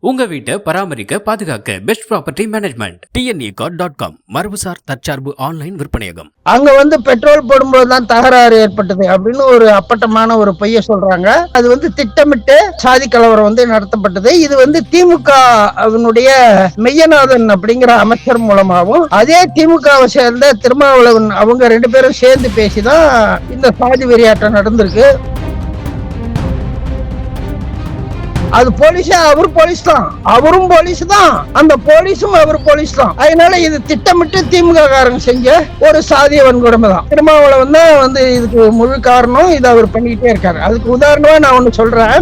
உங்க வீட்டை பராமரிக்க பாதுகாக்க best property management TNE dot com மரபுசார் தற்சார்பு ஆன்லைன் விற்பனையகம். அங்க வந்து பெட்ரோல் போடும்போது தான் தகராறு ஏற்பட்டது அப்படின்னு ஒரு அப்பட்டமான ஒரு பொய்ய சொல்றாங்க. அது வந்து திட்டமிட்டு சாதி கலவரம் வந்து நடத்தப்பட்டது. இது வந்து திமுக அவனுடைய மெய்யநாதன் அப்படிங்கிற அமைச்சர் மூலமாகவும் அதே திமுகவை சேர்ந்த திருமாவளவன் அவங்க ரெண்டு பேரும் சேர்ந்து பேசிதான் இந்த சாதி வெறியாட்டம் நடந்திருக்கு. அது போலீஸா அவர் போலீஸ் தான். அவரும் போலீஸ் தான். அந்த போலீஸும் அவர் போலீஸ் தான். அதனால இது திட்டமிட்டு திமுக காரங்க செஞ்ச ஒரு சாதிய வன்கொடுமை தான். திருமாவளவன் தான் வந்து இதுக்கு முழு காரணம் இதை அவர் பண்ணிக்கிட்டே இருக்காரு. அதுக்கு உதாரணமா நான் ஒன்று சொல்றேன்.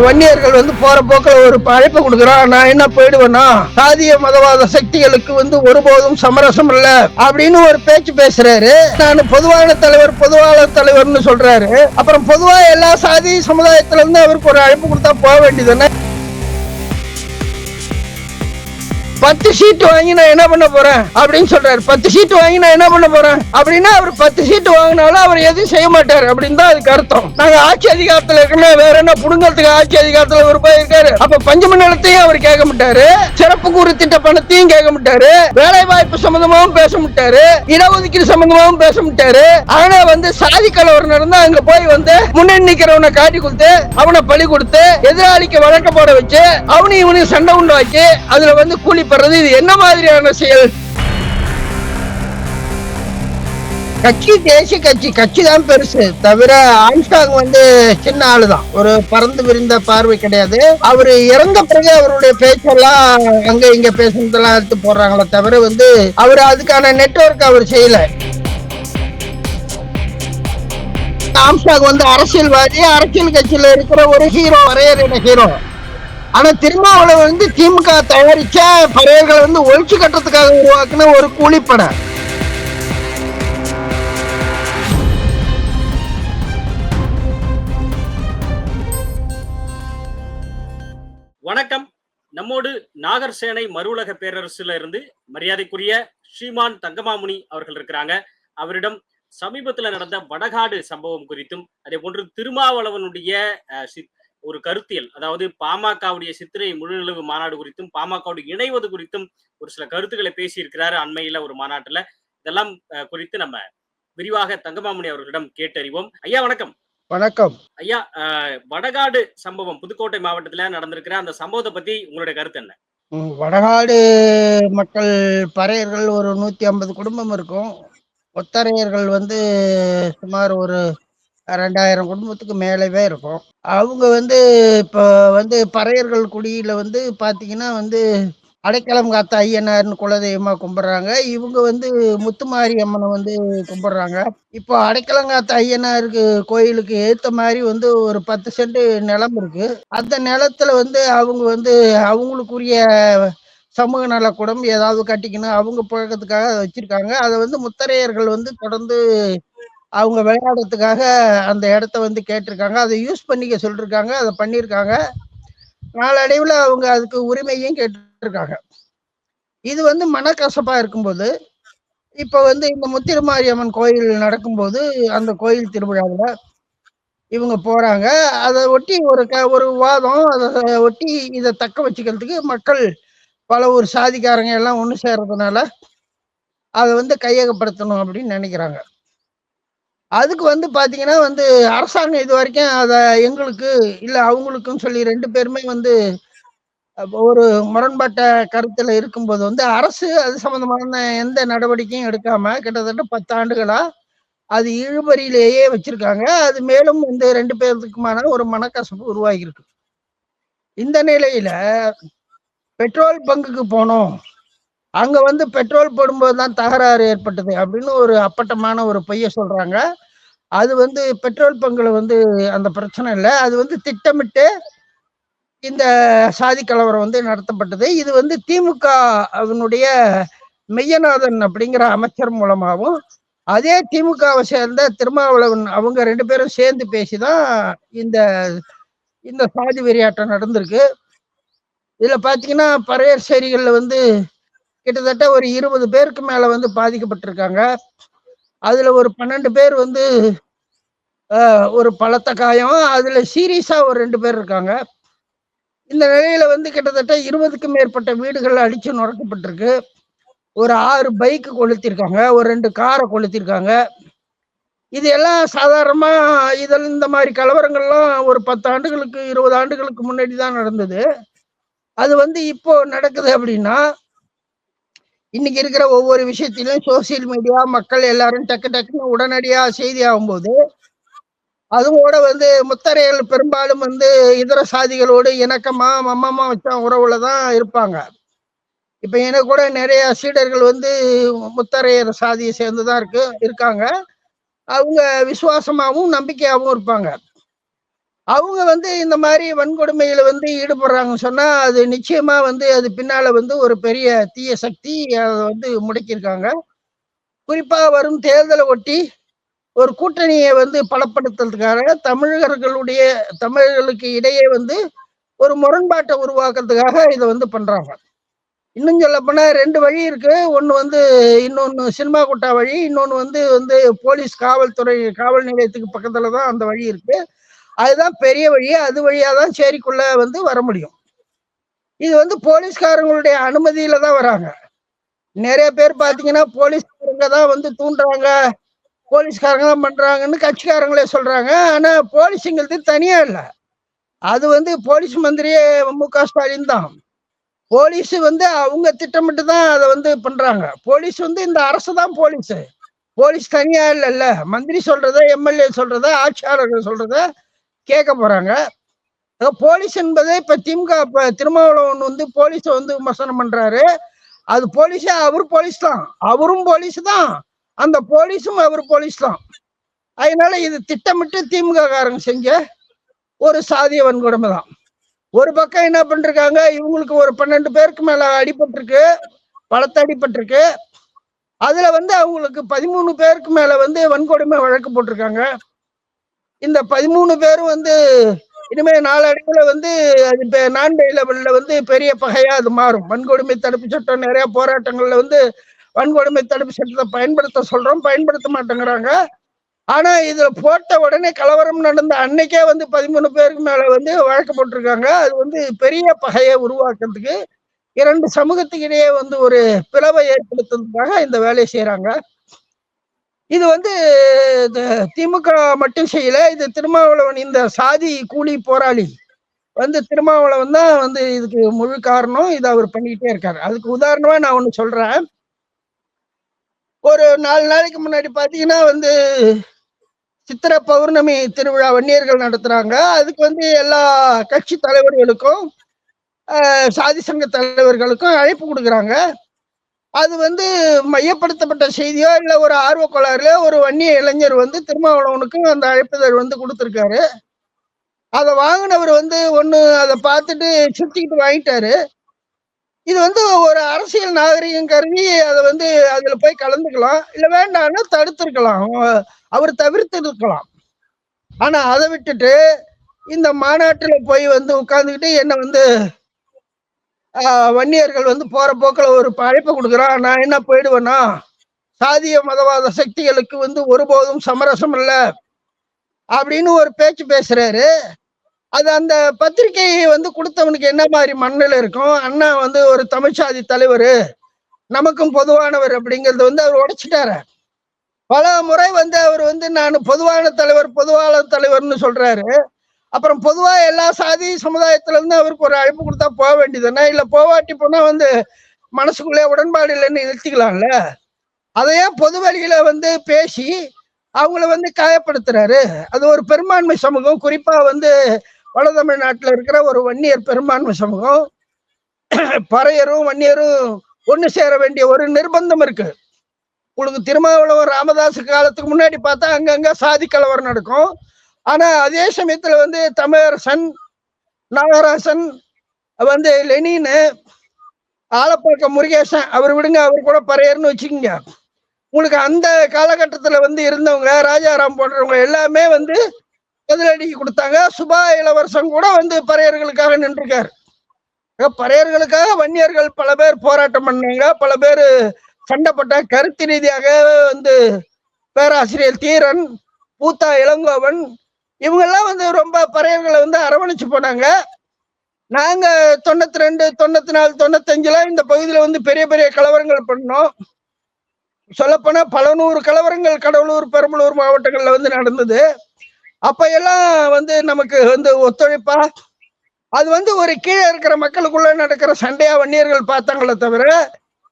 வன்னியர்கள் வந்து போற போக்கில் ஒரு அழைப்பு கொடுக்குறான். நான் என்ன போயிடுவேன்னா சாதிய மதவாத சக்திகளுக்கு வந்து ஒருபோதும் சமரசம் இல்ல அப்படின்னு ஒரு பேச்சு பேசுறாரு. நான் பொதுவான தலைவர் பொதுவான தலைவர்னு சொல்றாரு. அப்புறம் பொதுவா எல்லா சாதி சமுதாயத்துல இருந்து அவருக்கு ஒரு அழைப்பு கொடுத்தா போக வேண்டியதுன்னு பத்து சீட்டு வாங்கி நான் என்ன பண்ண போறேன்? அப்படின்னு சொல்றாரு. பத்து சீட்டு வாங்கி நான் என்ன பண்ண போறேன்? அப்படின்னா அவர் பத்து சீட்டு வாங்கினாலும் அவர் எதுவும் செய்ய மாட்டாரு. அப்படின்னு தான் அதுக்கு அர்த்தம். நாங்க ஆட்சி அதிகாரத்துல இருக்கோமே வேற என்ன புடுங்கிறதுக்கு ஆட்சி அதிகாரத்துல ஒரு போய் இருக்காரு. அப்ப பஞ்சம நிலத்தையும் அவர் கேட்க மாட்டாரு. சிறப்பு கூறு திட்ட பணத்தையும் கேட்க மாட்டாரு. வேலை வாய்ப்பு சம்பந்தமாவும் பேச மாட்டாரு. இடஒதுக்கீடு சம்பந்தமாவும் பேச மாட்டாரு. ஆனா வந்து சாதி கலவரம் நடந்தா அங்க போய் வந்து முன்னணி நிக்கிறவனை காட்டி கொடுத்து அவனை பழி கொடுத்து எதிராளிக்கு வழக்க போட வச்சு அவனையும் இவனையும் சண்டை உண்டாக்கி அதுல வந்து கூலி செயல்படுறது இது என்ன மாதிரியான செயல்? கட்சி தேசிய கட்சி கட்சி தான் பெருசு. தவிர ஆம்ஸ்டாங் வந்து சின்ன ஆளு தான் ஒரு பறந்து விரிந்த பார்வை கிடையாது. அவரு இறந்த பிறகு அவருடைய பேச்செல்லாம் அங்க இங்க பேசுனதெல்லாம் எடுத்து போடுறாங்களே தவிர வந்து அவர் அதுக்கான நெட்வொர்க் அவர் செய்யல. ஆம்ஸ்டாங் வந்து அரசியல்வாதி அரசியல் கட்சியில இருக்கிற ஒரு ஹீரோ வரையறின ஹீரோ. ஆனா திருமாவளவன் வந்து திமுக தயாரிச்ச பறையர்களை வந்து ஒழிச்சு கட்டுறதுக்காக உருவாக்குன ஒரு கூலிப்படம் வணக்கம். நம்மோடு நாகர்சேனை மறுவுலக பேரரசுல இருந்து மரியாதைக்குரிய ஸ்ரீமான் தங்கமாமுனி அவர்கள் இருக்கிறாங்க. அவரிடம் சமீபத்துல நடந்த வடகாடு சம்பவம் குறித்தும் அதே போன்று திருமாவளவனுடைய ஒரு கருத்தியல். அதாவது பாமகவுடைய சித்திரை முழுநிலவு மாநாடு குறித்தும் பாமகவுடைய இணைவது குறித்தும் ஒரு சில கருத்துக்களை பேசியிருக்கிறாரு அண்மையில ஒரு மாநாட்டுல. இதெல்லாம் குறித்து நம்ம விரிவாக தங்கமாமுனி அவர்களிடம் கேட்டறிவோம். ஐயா வணக்கம். வணக்கம். ஐயா வடகாடு சம்பவம் புதுக்கோட்டை மாவட்டத்துல நடந்திருக்கிற அந்த சம்பவத்தை பத்தி உங்களுடைய கருத்து என்ன? ம், வடநாடு மக்கள் பறையர்கள் ஒரு நூத்தி ஐம்பது குடும்பம் இருக்கும். ஒத்தரையர்கள் வந்து சுமார் ஒரு ரெண்டாயிரம் குடும்பத்துக்கு மேலவே இருக்கும். அவங்க வந்து இப்போ வந்து பறையர்கள் குடியில் வந்து பார்த்தீங்கன்னா வந்து அடைக்கலம் காத்த ஐயனார்னு குலதெய்வமாக கும்பிட்றாங்க. இவங்க வந்து முத்துமாரி அம்மனை வந்து கும்பிட்றாங்க. இப்போ அடைக்கலம் காத்த ஐயனாருக்கு கோயிலுக்கு ஏற்ற மாதிரி வந்து ஒரு பத்து சென்ட் நிலம் இருக்கு. அந்த நிலத்துல வந்து அவங்க வந்து அவங்களுக்குரிய சமூக நலக்கூடம் ஏதாவது கட்டிக்கணும். அவங்க புழக்கத்துக்காக அதை வச்சிருக்காங்க. அதை வந்து முத்தரையர்கள் வந்து தொடர்ந்து அவங்க விளையாடுறதுக்காக அந்த இடத்த வந்து கேட்டிருக்காங்க. அதை யூஸ் பண்ணிக்க சொல்லிருக்காங்க. அதை பண்ணியிருக்காங்க நாளடைவில் அவங்க அதுக்கு உரிமையும் கேட்டிருக்காங்க. இது வந்து மனக்கசப்பாக இருக்கும்போது இப்போ வந்து இந்த முத்திருமாரியம்மன் கோயில் நடக்கும்போது அந்த கோயில் திருவிழாவில் இவங்க போகிறாங்க அதை ஒட்டி ஒரு க ஒரு வாதம் அதை ஒட்டி இதை தக்க வச்சுக்கிறதுக்கு மக்கள் பல ஒரு சாதிக்காரங்க எல்லாம் ஒன்று சேர்றதுனால அதை வந்து கையகப்படுத்தணும் அப்படின்னு நினைக்கிறாங்க. அதுக்கு வந்து பாத்தீங்கன்னா வந்து அரசாங்கம் இது வரைக்கும் அதை எங்களுக்கு இல்லை அவங்களுக்குன்னு சொல்லி ரெண்டு பேருமே வந்து ஒரு முரண்பட்ட கருத்துல இருக்கும்போது வந்து அரசு அது சம்பந்தமான எந்த நடவடிக்கையும் எடுக்காம கிட்டத்தட்ட பத்தாண்டுகளா அது இழுபறியிலேயே வச்சிருக்காங்க. அது மேலும் வந்து ரெண்டு பேருக்குமான ஒரு மனக்கசப்பு உருவாகி இருக்கு இந்த நிலையில பெட்ரோல் பங்குக்கு போனோம். அங்க வந்து பெட்ரோல் போடும்போது தான் தகராறு ஏற்பட்டது அப்படின்னு ஒரு அப்பட்டமான ஒரு பொய்ய சொல்றாங்க. அது வந்து பெட்ரோல் பங்குல வந்து அந்த பிரச்சனை இல்லை. அது வந்து திட்டமிட்டு இந்த சாதி கலவரம் வந்து நடத்தப்பட்டது. இது வந்து திமுக அவனுடைய மெய்யநாதன் அப்படிங்கிற அமைச்சர் மூலமாகவும் அதே திமுகவை சேர்ந்த திருமாவளவன் அவங்க ரெண்டு பேரும் சேர்ந்து பேசிதான் இந்த இந்த சாதி வெறியாட்டம் நடந்திருக்கு. இதுல பாத்தீங்கன்னா பறையர் சேரிகள்ல வந்து கிட்டத்தட்ட ஒரு இருபது பேருக்கு மேல வந்து பாதிக்கப்பட்டிருக்காங்க. அதுல ஒரு பன்னெண்டு பேர் வந்து ஒரு பலத்த காயம் அதுல சீரியஸா ஒரு ரெண்டு பேர் இருக்காங்க. இந்த நிலையில வந்து கிட்டத்தட்ட இருபதுக்கும் மேற்பட்ட வீடுகள் அடிச்சு நுறக்கப்பட்டிருக்கு. ஒரு ஆறு பைக்கு கொளுத்திருக்காங்க ஒரு ரெண்டு காரை கொளுத்திருக்காங்க. இது எல்லாம் சாதாரணமா இதில் இந்த மாதிரி கலவரங்கள்லாம் ஒரு பத்து ஆண்டுகளுக்கு இருபது ஆண்டுகளுக்கு முன்னாடி தான் நடந்தது. அது வந்து இப்போ நடக்குது அப்படின்னா இன்னைக்கு இருக்கிற ஒவ்வொரு விஷயத்திலும் சோசியல் மீடியா மக்கள் எல்லாரும் டக்கு டக்குன்னு உடனடியா செய்தி ஆகும்போது அதுவோட வந்து முத்தரையர்கள் பெரும்பாலும் வந்து இதர சாதிகளோடு இணக்கமா மம்மம்மா வச்ச உறவுல தான் இருப்பாங்க. இப்ப எனக்கு கூட நிறைய சீடர்கள் வந்து முத்தரையர் சாதியை சேர்ந்து தான் இருக்கு இருக்காங்க. அவங்க விசுவாசமாகவும் நம்பிக்கையாகவும் இருப்பாங்க. அவங்க வந்து இந்த மாதிரி வன்கொடுமையில வந்து ஈடுபடுறாங்கன்னு சொன்னா அது நிச்சயமா வந்து அது பின்னால வந்து ஒரு பெரிய தீய சக்தி அதை வந்து முடக்கியிருக்காங்க. குறிப்பா வரும் தேர்தலை ஒட்டி ஒரு கூட்டணியை வந்து பலப்படுத்துறதுக்காக தமிழர்களுடைய தமிழர்களுக்கு இடையே வந்து ஒரு முரண்பாட்டை உருவாக்குறதுக்காக இதை வந்து பண்றாங்க. இன்னும் சொல்ல போனா ரெண்டு வழி இருக்கு. ஒன்னு வந்து இன்னொன்னு சினிமா குட்டா வழி இன்னொன்னு வந்து வந்து போலீஸ் காவல்துறை காவல் நிலையத்துக்கு பக்கத்துல தான் அந்த வழி இருக்கு. அதுதான் பெரிய வழி அது வழியா தான் சேரிக்குள்ள வந்து வர முடியும். இது வந்து போலீஸ்காரங்களுடைய அனுமதியில தான் வராங்க. நிறைய பேர் பாத்தீங்கன்னா போலீஸ்காரங்க தான் வந்து தூண்டுறாங்க. போலீஸ்காரங்க தான் பண்றாங்கன்னு கட்சிக்காரங்களே சொல்றாங்க. ஆனா போலீஸுங்கிறது தனியா இல்ல. அது வந்து போலீஸ் மந்திரியே மு க ஸ்டாலின் தான். போலீஸ் வந்து அவங்க திட்டமிட்டு தான் அதை வந்து பண்றாங்க. போலீஸ் வந்து இந்த அரசு தான் போலீஸ். போலீஸ் தனியா இல்லைல்ல. மந்திரி சொல்றத எம்எல்ஏ சொல்றத ஆட்சியாளர்கள் சொல்கிறத கேட்க போறாங்க. போலீஸ் என்பதே இப்ப திமுக திருமாவளவன் வந்து போலீஸ வந்து விமர்சனம் பண்றாரு. அது போலீஸே அவர் போலீஸ் தான். அவரும் போலீஸ் தான். அந்த போலீஸும் அவர் போலீஸ் தான். அதனால இது திட்டமிட்டு திமுக காரங்க செஞ்ச ஒரு சாதிய வன்கொடுமை தான். ஒரு பக்கம் என்ன பண்ணிருக்காங்க? இவங்களுக்கு ஒரு பன்னெண்டு பேருக்கு மேல அடிபட்டிருக்கு. பலத்த அடிபட்டிருக்கு. அதுல வந்து அவங்களுக்கு பதிமூணு பேருக்கு மேல வந்து வன்கொடுமை வழக்கு போட்டிருக்காங்க. இந்த பதிமூணு பேரும் வந்து இனிமே நாளடைவுல வந்து அது இப்ப நான் லெவல்ல வந்து பெரிய பகையா அது மாறும். வன்கொடுமை தடுப்பு சட்டம் நிறைய போராட்டங்கள்ல வந்து வன்கொடுமை தடுப்பு சட்டத்தை பயன்படுத்த சொல்றோம். பயன்படுத்த மாட்டேங்கிறாங்க. ஆனா இதுல போட்ட உடனே கலவரம் நடந்த அன்னைக்கே வந்து பதிமூணு பேருக்கு மேல வந்து வழக்கு போட்டிருக்காங்க. அது வந்து பெரிய பகையை உருவாக்குறதுக்கு இரண்டு சமூகத்துக்கிடையே வந்து ஒரு பிளவை ஏற்படுத்துறதுக்காக இந்த வேலையை செய்யறாங்க இது வந்து இது திமுக மட்டும் செய்யல. இது திருமாவளவன் இந்த சாதி கூலி போராளி வந்து திருமாவளவன் தான் வந்து இதுக்கு முழு காரணம் இதை அவர் பண்ணிக்கிட்டே இருக்காரு. அதுக்கு உதாரணமா நான் ஒண்ணு சொல்றேன். ஒரு நாலு நாளைக்கு முன்னாடி பாத்தீங்கன்னா வந்து சித்திர பௌர்ணமி திருவிழா வன்னியர்கள் நடத்துறாங்க. அதுக்கு வந்து எல்லா கட்சி தலைவர்களுக்கும் ஆஹ், சாதி சங்க தலைவர்களுக்கும் அழைப்பு கொடுக்குறாங்க. அது வந்து மையப்படுத்தப்பட்ட செய்தியோ இல்ல ஒரு ஆர்வ கோளாறுல ஒரு வன்னிய இளைஞர் வந்து திருமாவளவனுக்கு அந்த அழைப்புதல் வந்து கொடுத்துருக்காரு. அதை வாங்கினவர் வந்து ஒண்ணு அதை பார்த்துட்டு சுத்திக்கிட்டு வாங்கிட்டாரு. இது வந்து ஒரு அரசியல் நாகரிகம் கருதி அதை வந்து அதுல போய் கலந்துக்கலாம். இல்ல வேண்டாம்னா தடுத்துருக்கலாம். அவர் தவிர்த்து இருக்கலாம் ஆனா அதை விட்டுட்டு இந்த மாநாட்டுல போய் வந்து உட்காந்துக்கிட்டு என்ன வந்து வன்னியர்கள் வந்து போற போக்கில் ஒரு அழைப்பு கொடுக்குறான். நான் என்ன போயிடுவேன்னா சாதிய மதவாத சக்திகளுக்கு வந்து ஒருபோதும் சமரசம் இல்லை அப்படின்னு ஒரு பேச்சு பேசுறாரு. அது அந்த பத்திரிகையை வந்து கொடுத்தவனுக்கு என்ன மாதிரி மண்ணில் இருக்கும்? அண்ணா வந்து ஒரு தமிழ்ச்சாதி தலைவர். நமக்கும் பொதுவானவர் அப்படிங்கிறது வந்து அவர் உடைச்சிட்டாரு. பல முறை வந்து அவர் வந்து நான் பொதுவான தலைவர் பொதுவான தலைவர்னு சொல்றாரு. அப்புறம் பொதுவா எல்லா சாதி சமுதாயத்துல இருந்து அவருக்கு ஒரு அழைப்பு கொடுத்தா போக வேண்டியதுன்னா இல்ல போவாட்டி போனா வந்து மனசுக்குள்ளே உடன்பாடு இல்லைன்னு நிறுத்திக்கலாம்ல? அதையே பொது வழியில வந்து பேசி அவங்கள வந்து காயப்படுத்துறாரு. அது ஒரு பெரும்பான்மை சமூகம். குறிப்பா வந்து வட தமிழ்நாட்டுல இருக்கிற ஒரு வன்னியர் பெரும்பான்மை சமூகம். பறையரும் வன்னியரும் ஒண்ணு சேர வேண்டிய ஒரு நிர்பந்தம் இருக்கு. உங்களுக்கு திருமாவளவன் ராமதாஸ் காலத்துக்கு முன்னாடி பார்த்தா அங்கங்க சாதி கலவரம் நடக்கும். ஆனா அதே சமயத்துல வந்து தமிழரசன் நாகராசன் வந்து லெனின்னு ஆலப்பாக்கம் முருகேசன் அவர் விடுங்க அவர் கூட பறையர்னு வச்சுக்கோங்க. உங்களுக்கு அந்த காலகட்டத்துல வந்து இருந்தவங்க ராஜாராம் போன்றவங்க எல்லாமே வந்து பதிலடி கொடுத்தாங்க. சுபா இளவரசன் கூட வந்து பறையர்களுக்காக நின்றுருக்காரு. பறையர்களுக்காக வன்னியர்கள் பல பேர் போராட்டம் பண்ணாங்க. பல பேர் சண்டைப்பட்ட கருத்து ரீதியாக வந்து பேராசிரியர் தீரன் பூத்தா இளங்கோவன் இவங்கெல்லாம் வந்து ரொம்ப பறையர்களை வந்து அரவணைச்சு போனாங்க. நாங்க தொண்ணூத்தி ரெண்டு தொண்ணூத்தி நாலு தொண்ணூத்தஞ்சுல இந்த பகுதியில வந்து பெரிய பெரிய கலவரங்கள் பண்ணோம். சொல்லப்போனா பல நூறு கலவரங்கள் கடலூர் பெரம்பலூர் மாவட்டங்கள்ல வந்து நடந்தது. அப்ப எல்லாம் வந்து நமக்கு வந்து ஒத்துழைப்பா. அது வந்து ஒரு கீழே இருக்கிற மக்களுக்குள்ள நடக்கிற சண்டையா வன்னியர்கள் பார்த்தாங்களே தவிர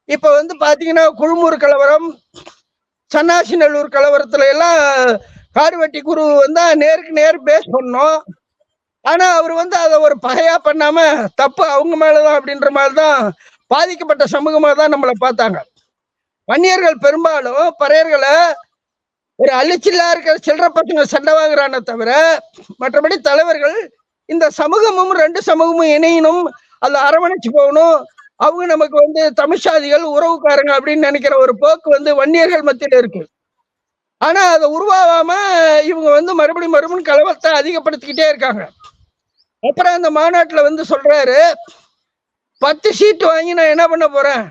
இப்ப வந்து பாத்தீங்கன்னா குழுமூர் கலவரம் சன்னாசிநல்லூர் கலவரத்துல எல்லாம் காடுவெட்டி குரு வந்து நேருக்கு நேர் பேஸ் பண்ணோம். ஆனா அவர் வந்து அதை ஒரு பகையா பண்ணாம தப்பு அவங்க மேலதான் அப்படின்ற மாதிரி தான் பாதிக்கப்பட்ட சமூகமா தான் நம்மளை பார்த்தாங்க. வன்னியர்கள் பெரும்பாலும் பறையர்களை ஒரு அழிச்சில்லா இருக்கிற சில்லற பசங்க சண்டை வாங்குறானே தவிர மற்றபடி தலைவர்கள் இந்த சமூகமும் ரெண்டு சமூகமும் இணையணும் அதை அரவணைச்சு போகணும். அவங்க நமக்கு வந்து தமிழ்சாதிகள் உறவுக்காரங்க அப்படின்னு நினைக்கிற ஒரு போக்கு வந்து வன்னியர்கள் மத்தியில இருக்கு. ஆனா அதை உருவாகாம இவங்க வந்து மறுபடியும் மறுபடியும் கலவரத்தை அதிகப்படுத்திக்கிட்டே இருக்காங்க. அப்புறம் அந்த மாநாட்டுல வந்து சொல்றாரு பத்து சீட்டு வாங்கி நான் என்ன பண்ண போறேன்?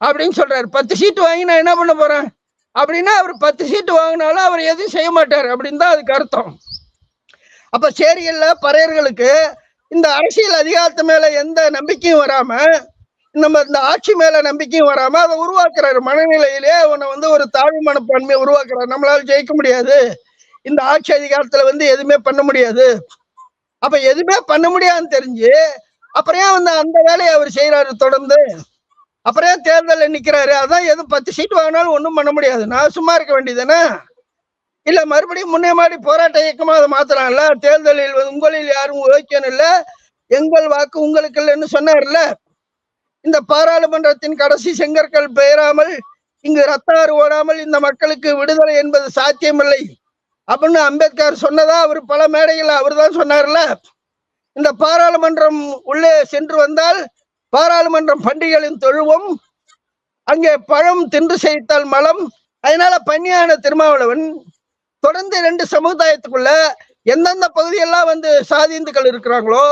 அப்படின்னு சொல்றாரு. பத்து சீட்டு வாங்கி நான் என்ன பண்ண போறேன்? அப்படின்னா அவர் பத்து சீட்டு வாங்கினாலும் அவர் எதுவும் செய்ய மாட்டார் அப்படின்னு தான் அதுக்கு அர்த்தம். அப்ப சேரியல்ல பறையர்களுக்கு இந்த அரசியல் அதிகாரத்து மேல எந்த நம்பிக்கையும் வராம நம்ம இந்த ஆட்சி மேல நம்பிக்கையும் வராம அதை உருவாக்குறாரு. மனநிலையிலே அவனை வந்து ஒரு தாழ்வு மனப்பான்மையை உருவாக்குறாரு. நம்மளால ஜெயிக்க முடியாது. இந்த ஆட்சி அதிகாரத்துல வந்து எதுவுமே பண்ண முடியாது. அப்ப எதுவுமே பண்ண முடியாதுன்னு தெரிஞ்சு அப்புறம் வந்து அந்த வேலையை அவர் செய்யறாரு தொடர்ந்து? அப்புறம் தேர்தலில் நிக்கிறாரு? அதான் எதுவும் பத்து சீட் வாங்கினாலும் ஒன்றும் பண்ண முடியாது. நான் சும்மா இருக்க வேண்டியதுதானே? இல்ல மறுபடியும் முன்னே மாதிரி போராட்ட இயக்கமா அதை மாத்தலாம்ல தேர்தலில் உங்களில் யாரும் ஓய்க்கணும் இல்ல எங்கள் வாக்கு உங்களுக்கு இல்லைன்னு சொன்னார்ல? இந்த பாராளுமன்றத்தின் கடைசி செங்கற்கள் பெயராமல் இங்கு ரத்தாறு ஓடாமல் இந்த மக்களுக்கு விடுதலை என்பது சாத்தியமில்லை. அப்படின்னு அம்பேத்கர் சொன்னதா அவர் பல மேடைகள் அவர் தான் சொன்னார்ல. இந்த பாராளுமன்றம் உள்ளே சென்று வந்தால் பாராளுமன்றம் பண்டிகைகளின் தொழுவம் அங்கே பழம் தின்று செய்தால் மலம் அதனால பன்னியான திருமாவளவன் தொடர்ந்து ரெண்டு சமுதாயத்துக்குள்ள எந்தெந்த பகுதியெல்லாம் வந்து சாதி இந்துக்கள் இருக்கிறாங்களோ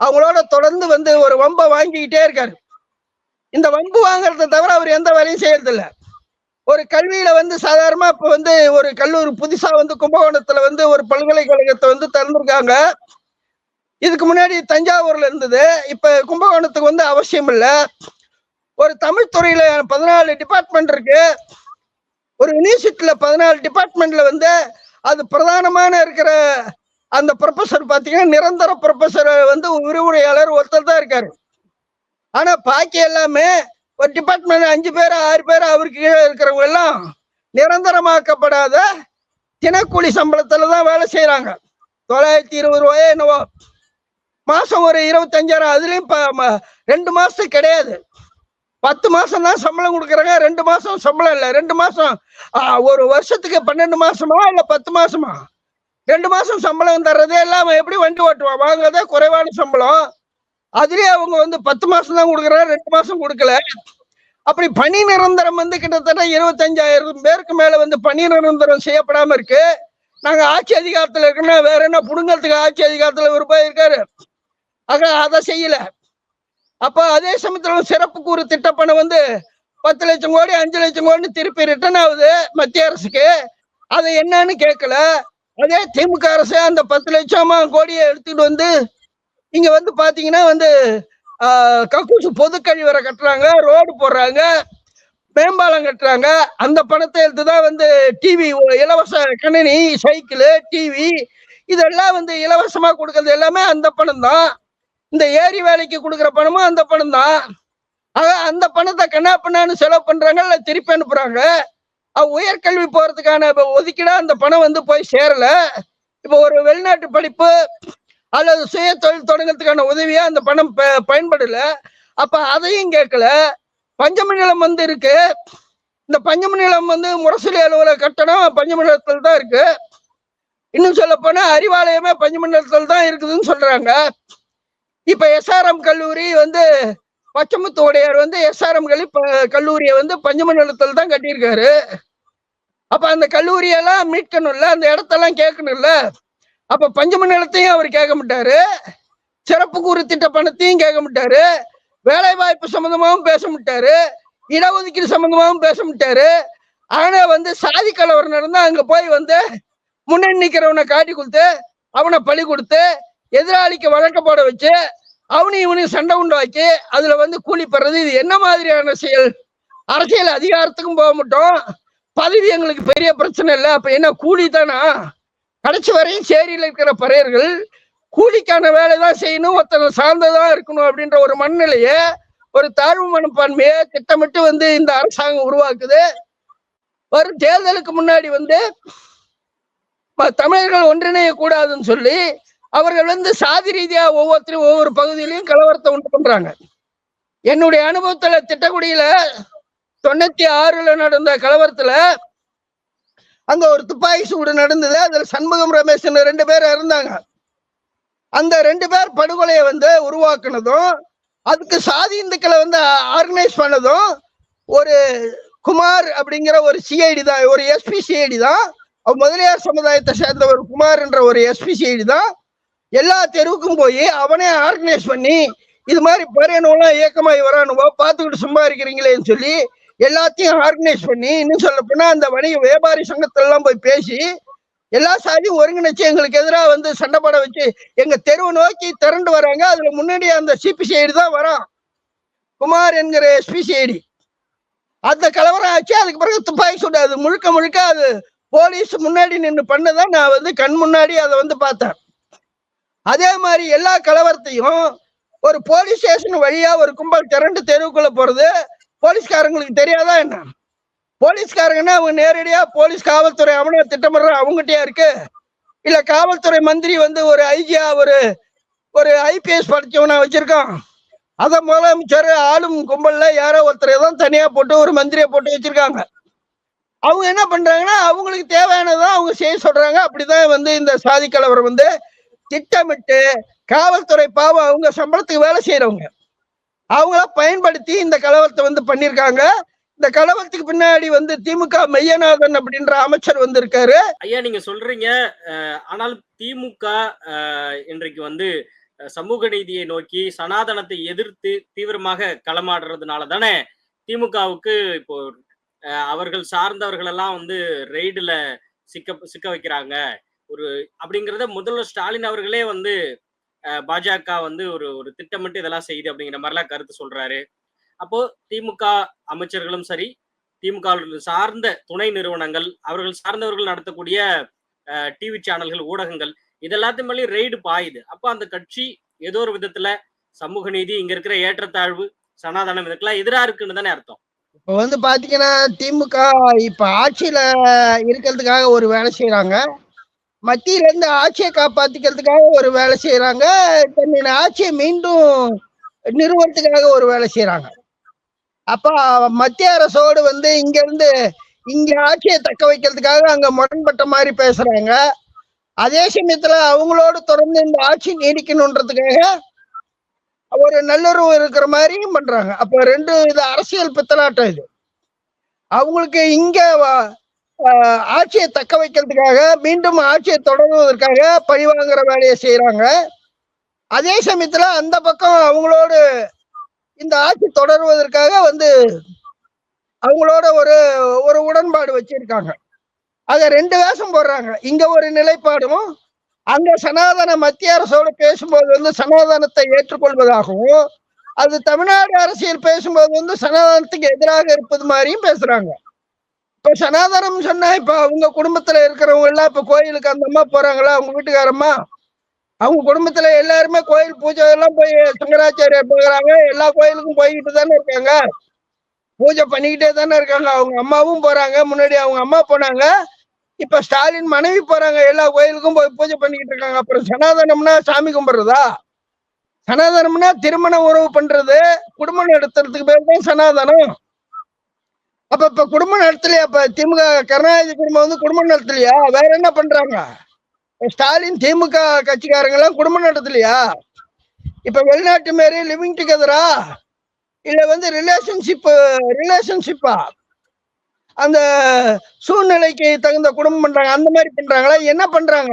அவங்களோட தொடர்ந்து வந்து ஒரு வம்பை வாங்கிக்கிட்டே இருக்காரு. இந்த வம்பு வாங்குறதை தவிர அவர் எந்த வேலையும் செய்யறதில்ல. ஒரு கல்வியில வந்து சாதாரணமா இப்ப வந்து ஒரு கல்லூரி புதுசா வந்து கும்பகோணத்துல வந்து ஒரு பல்கலைக்கழகத்தை வந்து திறந்திருக்காங்க. இதுக்கு முன்னாடி தஞ்சாவூர்ல இருந்தது. இப்ப கும்பகோணத்துக்கு வந்து அவசியம் இல்லை. ஒரு தமிழ் துறையில பதினாலு டிபார்ட்மெண்ட் இருக்கு. ஒரு யூனிவர்சிட்டியில பதினாலு டிபார்ட்மெண்ட்ல வந்து அது பிரதானமான இருக்கிற அந்த ப்ரொஃபஸர் பார்த்தீங்கன்னா நிரந்தர ப்ரொஃபஸர் வந்து விரிவுரையாளர் ஒருத்தர் தான் இருக்காரு. ஆனா பாக்கி எல்லாமே ஒரு டிபார்ட்மெண்ட் அஞ்சு பேர் ஆறு பேர் அவருக்கு கீழே இருக்கிறவங்க எல்லாம் நிரந்தரமாக்கப்படாத தினக்கூலி சம்பளத்துல தான் வேலை செய்யறாங்க தொள்ளாயிரத்தி இருபது ரூபாயோ என்னவோ. மாசம் ஒரு இருபத்தஞ்சாயிரம் அதுலயும் ரெண்டு மாசத்துக்கு கிடையாது. பத்து மாசம் தான் சம்பளம் கொடுக்குறாங்க ரெண்டு மாசம் சம்பளம் இல்லை. ரெண்டு மாசம் ஒரு வருஷத்துக்கு பன்னெண்டு மாசமா இல்ல பத்து மாசமா? ரெண்டு மாசம் சம்பளம் தர்றதே இல்லாம எப்படி வண்டி ஓட்டுவான்? வாங்குறதே குறைவான சம்பளம். அதுலயே அவங்க வந்து பத்து மாசம் தான் கொடுக்குறாங்க ரெண்டு மாசம் கொடுக்கல. அப்படி பணி நிரந்தரம் வந்து கிட்டத்தட்ட இருபத்தஞ்சாயிரம் பேருக்கு மேல வந்து பணி நிரந்தரம் செய்யப்படாம இருக்கு. நாங்க ஆட்சி அதிகாரத்துல இருக்கோம்னா வேற என்ன புடுங்கறதுக்கு ஆட்சி அதிகாரத்துல விருப்பம் இருக்காரு ஆக அதை செய்யல. அப்ப அதே சமயத்துல சிறப்பு கூறு திட்டப்பணம் வந்து பத்து லட்சம் கோடி அஞ்சு லட்சம் கோடி திருப்பி ரிட்டர்ன் ஆகுது மத்திய அரசுக்கு. அதை என்னன்னு கேட்கல. அதே திமுக அரசு அந்த பத்து லட்சமா கோடியை எடுத்துட்டு வந்து இங்க வந்து பாத்தீங்கன்னா வந்து கக்கூசு பொது கழிவறை கட்டுறாங்க ரோடு போடுறாங்க மேம்பாலம் கட்டுறாங்க. அந்த பணத்தை எடுத்து தான் வந்து டிவி இலவச கணினி சைக்கிள் டிவி இதெல்லாம் வந்து இலவசமா கொடுக்கறது எல்லாமே அந்த பணம் தான் இந்த ஏரி வேலைக்கு கொடுக்குற பணமும் அந்த பணம் தான் ஆக அந்த பணத்தை கண்ணா பண்ணான்னு செலவு பண்றாங்க இல்ல திருப்பி அனுப்புறாங்க. உயர்கல்வி போறதுக்கான இப்ப ஒதுக்கீடா அந்த பணம் வந்து போய் சேரல. இப்போ ஒரு வெளிநாட்டு படிப்பு அல்லது சுய தொழில் தொடங்குறதுக்கான உதவியா அந்த பணம் ப- பயன்படல. அப்ப அதையும் கேட்கல. பஞ்சம நிலம் வந்து இருக்கு. இந்த பஞ்சம நிலம் வந்து முரசொலி அலுவலக கட்டணம் பஞ்சம நிலத்தில் தான் இருக்கு. இன்னும் சொல்ல போனா அறிவாலயமே பஞ்சம நிலத்தில் தான் இருக்குதுன்னு சொல்றாங்க. இப்ப எஸ்ஆர்எம் கல்லூரி வந்து பச்சமுத்து உடையார் வந்து எஸ்ஆர்எம் கல்லி ப- கல்லூரியை வந்து பஞ்சம நிலத்தில் தான் கட்டியிருக்காரு. அப்ப அந்த கல்லூரியெல்லாம் மீட்கணும்ல? அந்த இடத்தெல்லாம் கேட்கணும்ல? அப்ப பஞ்சம நிலத்தையும் அவர் கேட்க மாட்டாரு. சிறப்பு கூறு திட்ட பணத்தையும் கேட்க மாட்டாரு. வேலை வாய்ப்பு சம்பந்தமாகவும் பேச மாட்டாரு. இடஒதுக்கீடு சம்பந்தமாகவும் பேச மாட்டாரு. ஆனா வந்து சாதி கலவரம் நடந்தா அங்க போய் வந்து முன்னணி நிக்கிறவனை காட்டி கொடுத்து அவனை பழி கொடுத்து எதிராளிக்கு வழக்கப்பட வச்சு அவனையும் இவனையும் சண்டை உண்டாக்கி அதுல வந்து கூலி பெறது. இது என்ன மாதிரியான செயல்? அரசியல் அதிகாரத்துக்கும் போக மாட்டோம். பதவி எங்களுக்கு பெரிய பிரச்சனை இல்லை. அப்ப என்ன கூலி தானா? கடைசி வரையும் சேரியில் இருக்கிற பறையர்கள் கூலிக்கான வேலை தான் செய்யணும் ஒருத்தனை சார்ந்ததா இருக்கணும் அப்படின்ற ஒரு மனநிலையை ஒரு தாழ்வு மனப்பான்மையை திட்டமிட்டு வந்து இந்த அரசாங்கம் உருவாக்குது. வரும் தேர்தலுக்கு முன்னாடி வந்து தமிழர்கள் ஒன்றிணைய கூடாதுன்னு சொல்லி அவர்கள் வந்து சாதி ரீதியா ஒவ்வொருத்தரும் ஒவ்வொரு பகுதியிலையும் கலவரத்தை உண்டு பண்றாங்க. என்னுடைய அனுபவத்துல திட்டக்குடியில தொண்ணூத்தி ஆறுல நடந்த கலவரத்துல அங்க ஒரு துப்பாக்கி சூடு நடந்தது அதுல சண்முகம் ரமேஷ் ரெண்டு பேர் இறந்தாங்க அந்த ரெண்டு பேர் படுகொலையை வந்து உருவாக்குனதும் அதுக்கு சாதி இந்துக்களை வந்து ஆர்கனைஸ் பண்ணதும் ஒரு குமார் அப்படிங்கிற ஒரு சிஐடி தான் ஒரு எஸ்பி சிஐடி தான் முதலியார் சமுதாயத்தை சேர்ந்த ஒரு குமார் என்ற ஒரு எஸ்பி சிஐடி தான் எல்லா தெருவுக்கும் போய் அவனே ஆர்கனைஸ் பண்ணி இது மாதிரி பறையனெல்லாம் இயக்கமாகி வரானுவோ பார்த்துக்கிட்டு சும்மா இருக்கிறீங்களேன்னு சொல்லி எல்லாத்தையும் ஆர்கனைஸ் பண்ணி இன்னும் சொல்ல போனா அந்த வணிக வியாபாரி சங்கத்திலலாம் போய் பேசி எல்லா சாதியும் ஒருங்கிணைச்சு எங்களுக்கு எதிராக வந்து சண்டை போட வச்சு எங்க தெருவை நோக்கி திரண்டு வராங்க. அதுல முன்னாடி அந்த சிபிசிஐடி தான் வரான் குமார் என்கிற எஸ்பிசிஐடி அந்த கலவரம் ஆச்சு. அதுக்கு பிறகு துப்பாக்கி சுடு. அது முழுக்க முழுக்க அது போலீஸ் முன்னாடி நின்று பண்ணதை நான் வந்து கண் முன்னாடி அதை வந்து பார்த்தேன். அதே மாதிரி எல்லா கலவரத்தையும் ஒரு போலீஸ் ஸ்டேஷன் வழியா ஒரு கும்பல் திரண்டு தெருவுக்குள்ள போறது போலீஸ்காரங்களுக்கு தெரியாதா என்ன? போலீஸ்காரங்கன்னா அவங்க நேரடியா போலீஸ் காவல்துறை அவனே திட்டமிடுற அவங்ககிட்டயா இருக்கு? இல்ல காவல்துறை மந்திரி வந்து ஒரு ஐஜியா ஒரு ஒரு ஐபிஎஸ் படிச்சவனா வச்சிருக்கான்? அத முதலமைச்சர் ஆளும் கும்பல்ல யாரோ ஒருத்தரை தான் தனியா போட்டு ஒரு மந்திரியை போட்டு வச்சிருக்காங்க. அவங்க என்ன பண்றாங்கன்னா அவங்களுக்கு தேவையானதான் அவங்க செய்ய சொல்றாங்க. அப்படிதான் வந்து இந்த சாதி கலவரம் வந்து திட்டமிட்டு காவல்துறை பாவம் அவங்க சம்பளத்துக்கு வேலை செய்யறவங்க. அவங்கள பயன்படுத்தி இந்த கலவரத்தை வந்து பண்ணிருக்காங்க. இந்த கலவரத்துக்கு பின்னாடி வந்து திமுக மையநாதன் அப்படின்ற அமைச்சர் வந்து இருக்காரு ஐயா நீங்க சொல்றீங்க. ஆனால் திமுக இன்றைக்கு வந்து சமூக நீதியை நோக்கி சனாதனத்தை எதிர்த்து தீவிரமாக களமாடுறதுனால தானே திமுகவுக்கு இப்போ அவர்கள் சார்ந்தவர்கள் எல்லாம் வந்து ரெய்டுல சிக்க சிக்க வைக்கிறாங்க. ஒரு அப்படிங்கிறத முதல்வர் ஸ்டாலின் அவர்களே வந்து பாஜக வந்து ஒரு ஒரு திட்டமிட்டு இதெல்லாம் செய்யுது அப்படிங்கிற மாதிரிலாம் கருத்து சொல்றாரு. அப்போ திமுக அமைச்சர்களும் சரி திமுக சார்ந்த துணை நிறுவனங்கள் அவர்கள் சார்ந்தவர்கள் நடத்தக்கூடிய டிவி சேனல்கள் ஊடகங்கள் இதெல்லாத்தையும் மேலே ரெய்டு பாயுது. அப்போ அந்த கட்சி ஏதோ ஒரு விதத்துல சமூக நீதி இங்க இருக்கிற ஏற்றத்தாழ்வு சனாதனம் இதுக்கெல்லாம் எதிரா இருக்குன்னு தானே அர்த்தம். இப்ப வந்து பாத்தீங்கன்னா திமுக இப்ப ஆட்சியில இருக்கிறதுக்காக ஒரு வேலை செய்யறாங்க மத்தியில இருந்து ஆட்சியை காப்பாத்திக்கிறதுக்காக ஒரு வேலை செய்யறாங்க தன்னின் ஆட்சியை மீண்டும் நிறுவனத்துக்காக ஒரு வேலை செய்யறாங்க அப்ப மத்திய அரசோடு வந்து இங்க இருந்து இங்க ஆட்சியை தக்க வைக்கிறதுக்காக அங்க முரண்பட்ட மாதிரி பேசுறாங்க. அதே சமயத்துல அவங்களோடு தொடர்ந்து இந்த ஆட்சி நீடிக்கணுன்றதுக்காக ஒரு நல்லுறவு இருக்கிற மாதிரியும் பண்றாங்க. அப்ப ரெண்டு இது அரசியல் பித்தலாட்டம் இது. அவங்களுக்கு இங்க ஆட்சியை தக்க வைக்கிறதுக்காக மீண்டும் ஆட்சியை தொடர்வதற்காக பழிவாங்குற வேலையை செய்யறாங்க அதே சமயத்துல அந்த பக்கம் அவங்களோடு இந்த ஆட்சி தொடர்வதற்காக வந்து அவங்களோட ஒரு ஒரு உடன்பாடு வச்சிருக்காங்க. அத ரெண்டு வேஷம் போடுறாங்க. இங்க ஒரு நிலைப்பாடும் அங்க சனாதன மத்திய அரசோடு பேசும்போது வந்து சனாதனத்தை ஏற்றுக்கொள்வதாகவும் அது தமிழ்நாடு அரசியல் பேசும்போது வந்து சனாதனத்துக்கு எதிராக இருப்பது மாதிரியும் பேசுறாங்க. இப்ப சனாதனம் சொன்னா இப்ப அவங்க குடும்பத்துல இருக்கிறவங்க எல்லாம் இப்ப கோயிலுக்கு அந்த அம்மா போறாங்களா? அவங்க வீட்டுக்காரம்மா? அவங்க குடும்பத்துல எல்லாருமே கோயில் பூஜை எல்லாம் போய் சங்கராச்சாரியார் போகிறாங்க. எல்லா கோயிலுக்கும் போய்கிட்டு தானே இருக்காங்க. பூஜை பண்ணிக்கிட்டே தானே இருக்காங்க. அவங்க அம்மாவும் போறாங்க. முன்னாடி அவங்க அம்மா போனாங்க. இப்ப ஸ்டாலின் மனைவி போறாங்க. எல்லா கோயிலுக்கும் போய் பூஜை பண்ணிக்கிட்டு இருக்காங்க. அப்புறம் சனாதனம்னா சாமி கும்பிடுறதா? சனாதனம்னா திருமண உறவு பண்றது. குடும்பம் நடத்துறதுக்கு பேர் தான் சனாதனம். அப்ப இப்ப குடும்பம் நடத்தலையா? இப்ப திமுக கருணாநிதி குடும்பம் வந்து குடும்பம் நடத்தலையா? வேற என்ன பண்றாங்க? ஸ்டாலின் திமுக கட்சிக்காரங்க எல்லாம் குடும்பம் நடத்தலையா? இப்ப வெளிநாட்டு மாரி லிவிங் டுகெதரா இல்ல வந்து ரிலேஷன்ஷிப்பு ரிலேஷன்ஷிப்பா அந்த சூழ்நிலைக்கு தகுந்த குடும்பம் பண்றாங்க அந்த மாதிரி பண்றாங்களா? என்ன பண்றாங்க?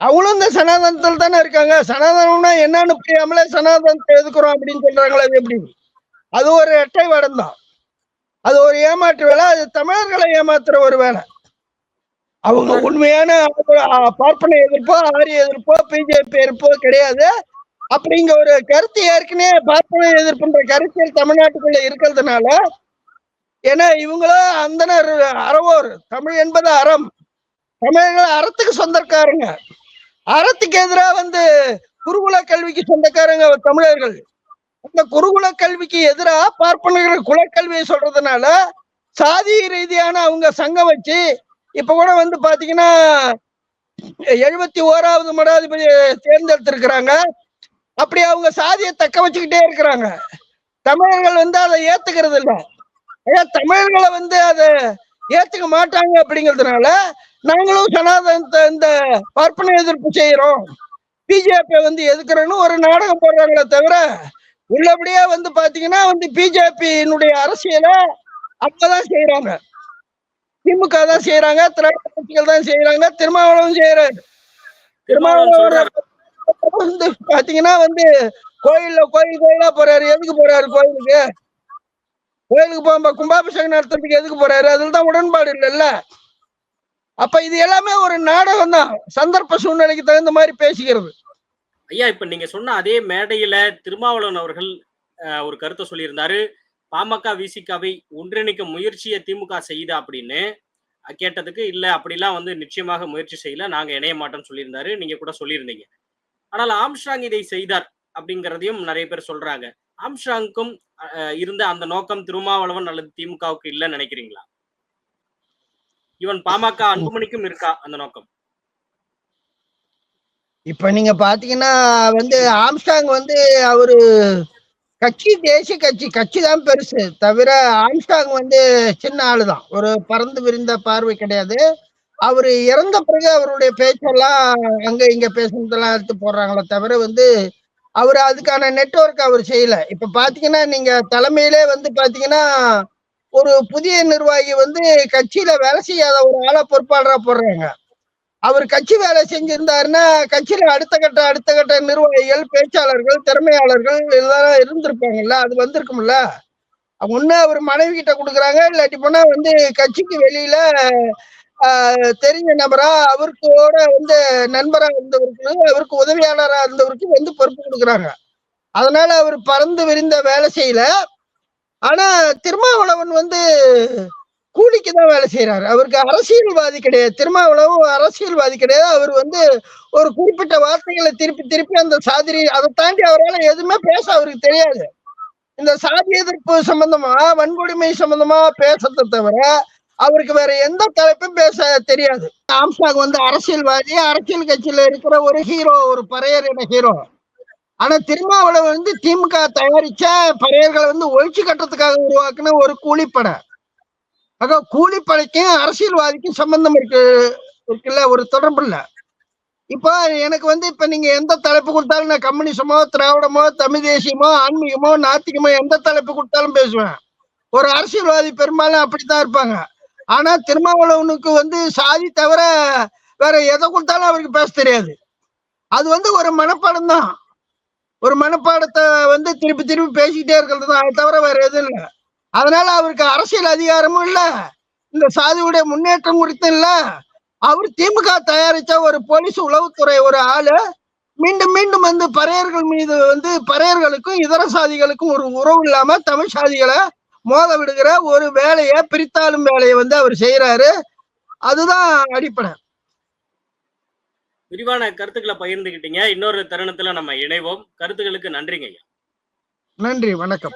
அவங்களும் இந்த சனாதனத்தில் தானே இருக்காங்க. சனாதனம்னா என்னன்னு புரியாமலே சனாதனத்தை எதுக்குறோம் அப்படின்னு சொல்றாங்களா எப்படி? அது ஒரு எட்டை வடம் தான் அது ஒரு ஏமாற்று வேலை அது தமிழர்களை ஏமாத்துற ஒரு வேலை. அவங்க உண்மையான பார்ப்பன எதிர்ப்போ ஆரிய எதிர்ப்போ பிஜேபி எதிர்ப்போ கிடையாது. அப்படிங்கிற ஒரு கருத்து ஏற்கனவே பார்ப்பன எதிர்ப்புன்ற கருத்தியல் தமிழ்நாட்டுக்குள்ள இருக்கிறதுனால ஏன்னா இவங்களும் அந்தனர் அறவோர் தமிழ் என்பது அறம். தமிழர்கள் அறத்துக்கு சொந்தக்காரங்க. அறத்துக்கு எதிராக வந்து குருகுல கல்விக்கு சொந்தக்காரங்க தமிழர்கள். இந்த குருகுல கல்விக்கு எதிராக பார்ப்பனர்கள் குலக்கல்வியை சொல்றதுனால சாதி ரீதியான அவங்க சங்கம் வச்சு இப்ப கூட வந்து பாத்தீங்கன்னா எழுபத்தி ஓராவது மடாதிபதி தேர்ந்தெடுத்திருக்கிறாங்க. அப்படி அவங்க சாதியை தக்க வச்சுக்கிட்டே இருக்கிறாங்க. தமிழர்கள் வந்து அதை ஏத்துக்கிறது இல்லை. ஏன்னா தமிழர்களை வந்து அதை ஏத்துக்க மாட்டாங்க அப்படிங்கிறதுனால நாங்களும் சனாதனத்தை இந்த பார்ப்பன எதிர்ப்பு செய்யறோம். பிஜேபி வந்து எதுக்குறேன்னு ஒரு நாடகம் போடுறாங்களே தவிர உள்ளபடியே வந்து பாத்தீங்கன்னா வந்து பிஜேபியினுடைய அரசியலை அப்பதான் செய்யறாங்க திமுக தான் செய்யறாங்க திராவிட கட்சிகள் தான் செய்யறாங்க திருமாவளவன் செய்யறாரு திருமாவளவன் வந்து பாத்தீங்கன்னா வந்து கோயில்ல கோயில் கோயிலா போறாரு. எதுக்கு போறாரு கோயிலுக்கு? கோயிலுக்கு போகும்போ கும்பாபிஷேகம் நடத்துறதுக்கு எதுக்கு போறாரு? அதுல தான் உடன்பாடு இல்லைல்ல. அப்ப இது எல்லாமே ஒரு நாடகம் தான் சந்தர்ப்ப சூழ்நிலைக்கு தகுந்த மாதிரி பேசிக்கிறது. ஐயா இப்ப நீங்க சொன்ன அதே மேடையில திருமாவளவன் அவர்கள் ஒரு கருத்தை சொல்லியிருந்தாரு. பாமக விசிகாவை ஒன்றிணைக்க முயற்சியை திமுக செய்யுதா அப்படின்னு. கேட்டதுக்கு இல்ல அப்படிலாம் வந்து நிச்சயமாக முயற்சி செய்யல நாங்க இணைய மாட்டோம்னு சொல்லியிருந்தாரு. நீங்க கூட சொல்லியிருந்தீங்க. ஆனால் ஆம்ஸ்ட்ராங் இதை செய்தார் அப்படிங்கிறதையும் நிறைய பேர் சொல்றாங்க. ஆம்ஸ்ட்ராங்க்கும் அஹ், இருந்த அந்த நோக்கம் திருமாவளவன் அல்லது திமுகவுக்கு இல்லைன்னு நினைக்கிறீங்களா? ஈவன் பாமக அன்புமணிக்கும் இருக்கா அந்த நோக்கம்? இப்ப நீங்க பாத்தீங்கன்னா வந்து ஆம்ஸ்டாங் வந்து அவரு கட்சி தேசிய கட்சி கட்சி தான் பெருசு. தவிர ஆம்ஸ்டாங் வந்து சின்ன ஆளு தான் ஒரு பறந்து விரிந்த பார்வை கிடையாது. அவரு இறந்த பிறகு அவருடைய பேச்செல்லாம் அங்க இங்க பேசுனதெல்லாம் எடுத்து போடுறாங்களே தவிர வந்து அவர் அதுக்கான நெட்வொர்க் அவர் செய்யல. இப்ப பாத்தீங்கன்னா நீங்க தலைமையிலே வந்து பாத்தீங்கன்னா ஒரு புதிய நிர்வாகி வந்து கட்சியில வேலை செய்யாத ஒரு ஆளை பொறுப்பாளரா போடுறாங்க. அவர் கட்சி வேலை செஞ்சிருந்தாருன்னா கட்சியில அடுத்த கட்ட அடுத்த கட்ட நிர்வாகிகள் பேச்சாளர்கள் திறமையாளர்கள் இதெல்லாம் இருந்திருப்பாங்கல்ல அது வந்திருக்கும்ல? ஒண்ணு அவர் மனைவி கிட்ட கொடுக்குறாங்க இல்லாட்டி போனா வந்து கட்சிக்கு வெளியில தெரிஞ்ச நபரா அவருக்கோட வந்து நண்பரா இருந்தவருக்கு அவருக்கு உதவியாளரா இருந்தவருக்கு வந்து பொறுப்பு கொடுக்குறாங்க. அதனால அவர் பறந்து விரிந்த வேலை செய்யல. ஆனா திருமாவளவன் வந்து கூலிக்கு தான் வேலை செய்யறாரு அவருக்கு அரசியல்வாதி கிடையாது. திருமாவளவும் அரசியல்வாதி கிடையாது. அவர் வந்து ஒரு குறிப்பிட்ட வார்த்தைகளை திருப்பி திருப்பி அந்த சாதிரி அதை தாண்டி அவரால் எதுவுமே பேச அவருக்கு தெரியாது. இந்த சாதி எதிர்ப்பு சம்பந்தமா வன்கொடுமை சம்பந்தமா பேசுறதை தவிர அவருக்கு வேற எந்த தலைப்பும் பேச தெரியாது. ஆம்ஸ்டாங் வந்து அரசியல்வாதி அரசியல் கட்சியில இருக்கிற ஒரு ஹீரோ ஒரு பறையரின ஹீரோ ஆனா திருமாவளவன் வந்து திமுக தயாரிச்ச பறையர்களை வந்து ஒழிச்சு கட்டுறதுக்காக உருவாக்குன ஒரு கூலிப்படை. ஆக கூலிப்படைக்கும் அரசியல்வாதிக்கும் சம்பந்தம் இருக்கு இருக்குல்ல ஒரு தொடர்பு இல்லை. இப்போ எனக்கு வந்து இப்போ நீங்க எந்த தலைப்பு கொடுத்தாலும் நான் கம்யூனிசமோ திராவிடமோ தமிழ் தேசியமோ ஆன்மீகமோ நாத்திகமோ எந்த தலைப்பு கொடுத்தாலும் பேசுவேன். ஒரு அரசியல்வாதி பெரும்பாலும் அப்படித்தான் இருப்பாங்க. ஆனா திருமாவளவனுக்கு வந்து சாதி தவிர வேற எதை கொடுத்தாலும் அவருக்கு பேச தெரியாது. அது வந்து ஒரு மனப்பாடம் தான். ஒரு மனப்பாடத்தை வந்து திருப்பி திருப்பி பேசிக்கிட்டே இருக்கிறது தான். அது தவிர வேற எதுவும் இல்லை. அதனால அவருக்கு அரசியல் அதிகாரமும் இல்ல. இந்த சாதியுடைய முன்னேற்றம் குறித்தும் இல்ல. அவர் திமுக தயாரிச்ச ஒரு போலீஸ் உளவுத்துறை ஒரு ஆளு. மீண்டும் மீண்டும் வந்து பறையர்கள் மீது வந்து பறையர்களுக்கும் இதர சாதிகளுக்கும் ஒரு உறவு இல்லாம தமிழ் சாதிகளை மோத விடுகிற ஒரு வேலையை பிரித்தாளும் வேலையை வந்து அவர் செய்யறாரு அதுதான் அடிப்படை. விரிவான கருத்துக்களை பகிர்ந்துக்கிட்டீங்க இன்னொரு தருணத்துல நம்ம இணைவோம். கருத்துக்களுக்கு நன்றிங்க ஐயா. நன்றி. வணக்கம்.